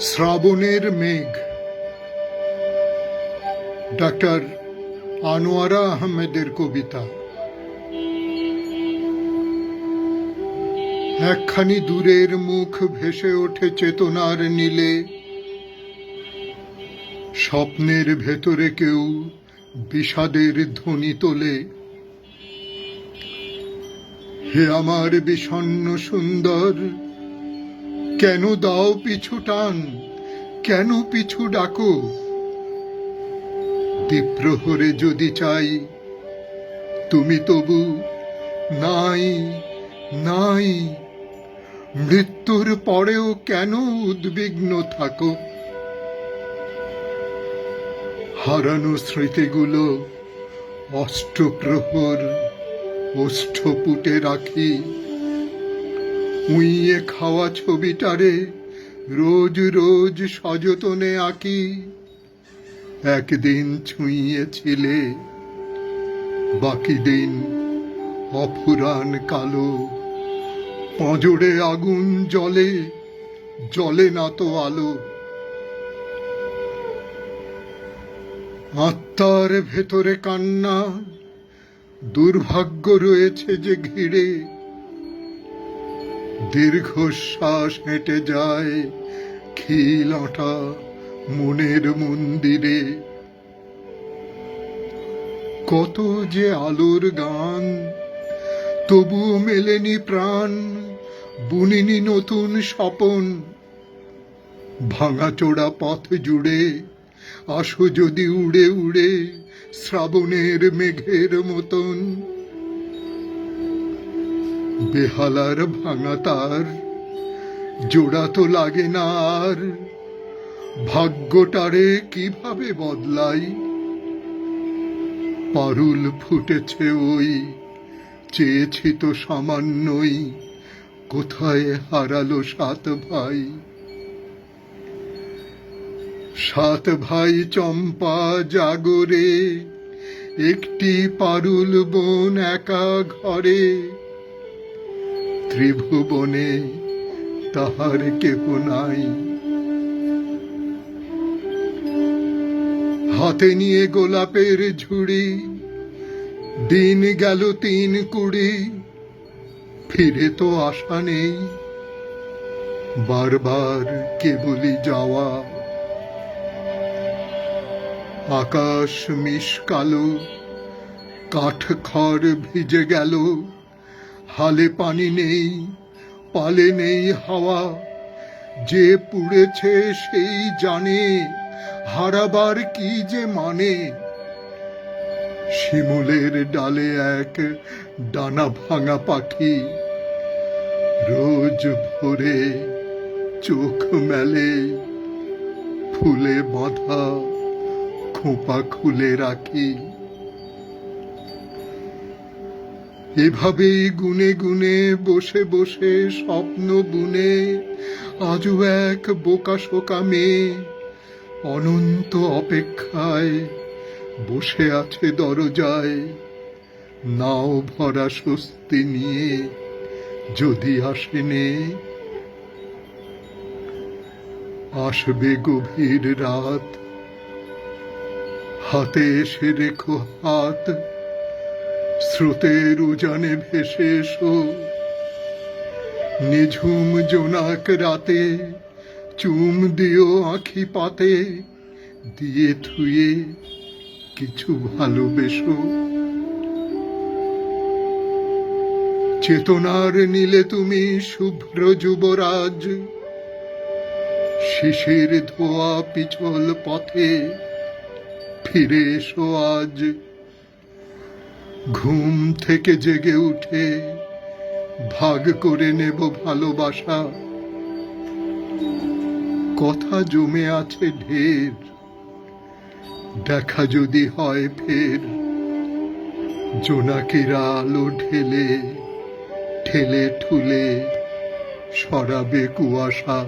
শ্রাবণের মেঘ। ডাক্তার আনোয়ারা আহমেদের কবিতা। একখানি দূরের মুখ ভেসে ওঠে চেতনার নীলে। স্বপ্নের ভেতরে কেউ বিষাদের ধ্বনি তোলে। হে আমার বিষণ্ণ সুন্দর কেন দাও পিছু টান? কেন পিছু ডাকো? দ্বীপ্রহরে যদি চাই, তুমি তবু নাই নাই। মৃত্যুর পরেও কেন উদ্বিগ্ন থাকো? হারানো স্মৃতিগুলো অষ্টপ্রহর ওষ্ঠপুটে রাখি। উইয়ে খাওয়া ছবিটারে রোজ রোজ সযতনে আঁকি। একদিন ছুঁয়েছিলে বাকি দিন অফুরান কালো। পজরে আগুন জলে জলে না তো আলো। আত্মার ভেতরে কান্না, দুর্ভাগ্য রয়েছে যে ঘিরে। দীর্ঘশ্বাস হেঁটে যায় খিল আঁটা মনের মন্দিরে। কত যে আলোর গান তবুও মেলেনি প্রাণ, বুনিনি নতুন স্বপন। ভাঙাচোড়া পথ জুড়ে আসো যদি উড়ে উড়ে শ্রাবণের মেঘের মতন। বেহালার ভাঙা তার, জোড়া তো লাগে না আর। ভাগ্যটারে কীভাবে বদলাই? পারুল ফুটেছে ওই, চেয়েছি তো সামান্যই, কোথায় হারালো সাত ভাই? সাত ভাই চম্পা জাগরে, একটি পারুল বোন একা ঘরে ত্রিভুবনে তাহার কেহ নাই। হাতে নিয়ে গোলাপের ঝুড়ি, দিন গেল তিন কুড়ি, ফিরে তো আশা নেই। বারবার কেবলই যাওয়া। আকাশ মিশ কালো কাঠ খড় ভিজে গেল। হালে পানি নেই, পালে নেই হাওয়া। যে পুড়েছে সেই জানে হারাবার কি যে মানে। শিমুলের ডালে এক ডানা ভাঙা পাখি, রোজ ভোরে চোখ মেলে ফুলে বাঁধা খোপা খুলে রাখি। এভাবেই গুনে গুনে, বসে বসে স্বপ্ন বুনে, আজও এক বোকা শোকা মেয়ে অনন্ত অপেক্ষায় বসে আছে দরজায়। নাও ভরা স্বস্তি নিয়ে যদি আসেনে আসবে গভীর রাত, হাতে এসে রেখো হাত। স্রোতের উজানে ভেসে এসো। নিঝুম জোনাক রাতে চুম দিও আখি পাতে, দিয়ে থুয়ে কিছু ভালোবেসো। চেতনার নীলে তুমি শুভ্র যুবরাজ, শিশির ধোয়া পিছল পথে ফিরে এসো আজ। ঘুম থেকে জেগে উঠে ভাগ করে নেব ভালোবাসা। কথা জমে আছে ঢের, দেখা যদি হয় ফের। জোনাকিরা আলো ঢেলে ঠেলে ঠুলে সরাবে কুয়াশা।